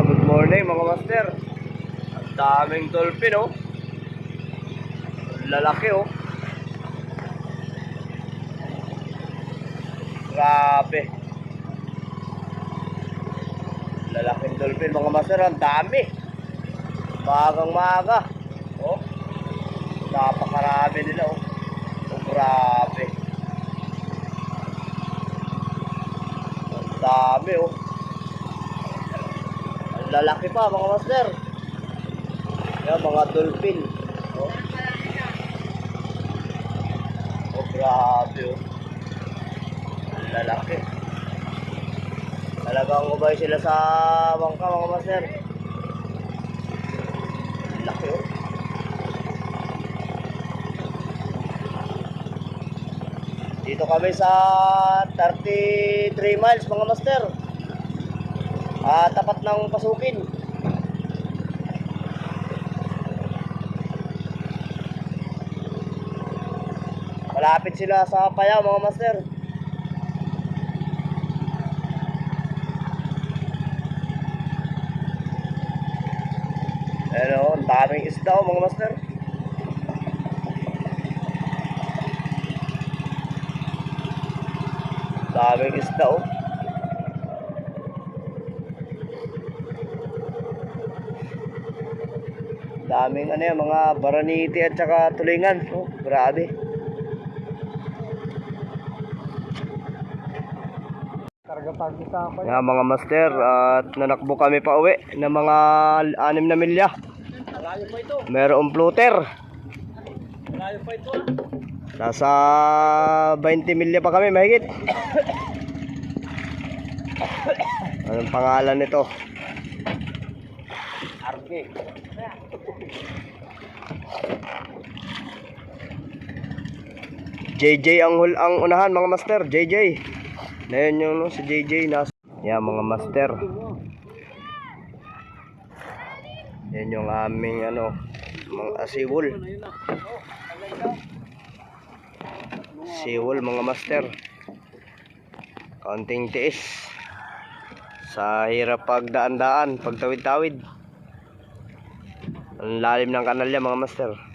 Good morning mga master. Ang daming dolphin oh. Lalaki oh. Grabe. Lalaking dolphin mga master, ang dami. Magang maga. Oh. Napakarami nila oh. Oh, grabe. Ang dami oh. Lalaki pa mga master. Yan mga dolphin. Oh. Oh, grabe oh. Lalaki. Talagang ubay sila sa bangka mga master. Laki oh. Dito kami sa 33 miles mga master. Ah, tapat ng pasukin. Malapit sila sa Paya mga master. Ano, ang daming isda oh, mga master. Daming isda oh. Daming ano yan, mga baraniti at saka tulingan. Oh, grabe. Nga mga master, at nanakbo kami pa uwi ng mga anim na milya. Merong floater. Nasa 20 milya pa kami, mahigit. Anong pangalan nito? Arge. JJ ang hul ang unahan mga master, JJ. Na yun yung no, si JJ nas. Yan mga master. Yan yung aming ano, mga asiwol. Siwol mga master. Kaunting tiis. Sa hirap pagdaan-daan, pagtawid-tawid. Ang lalim ng kanal yan mga master.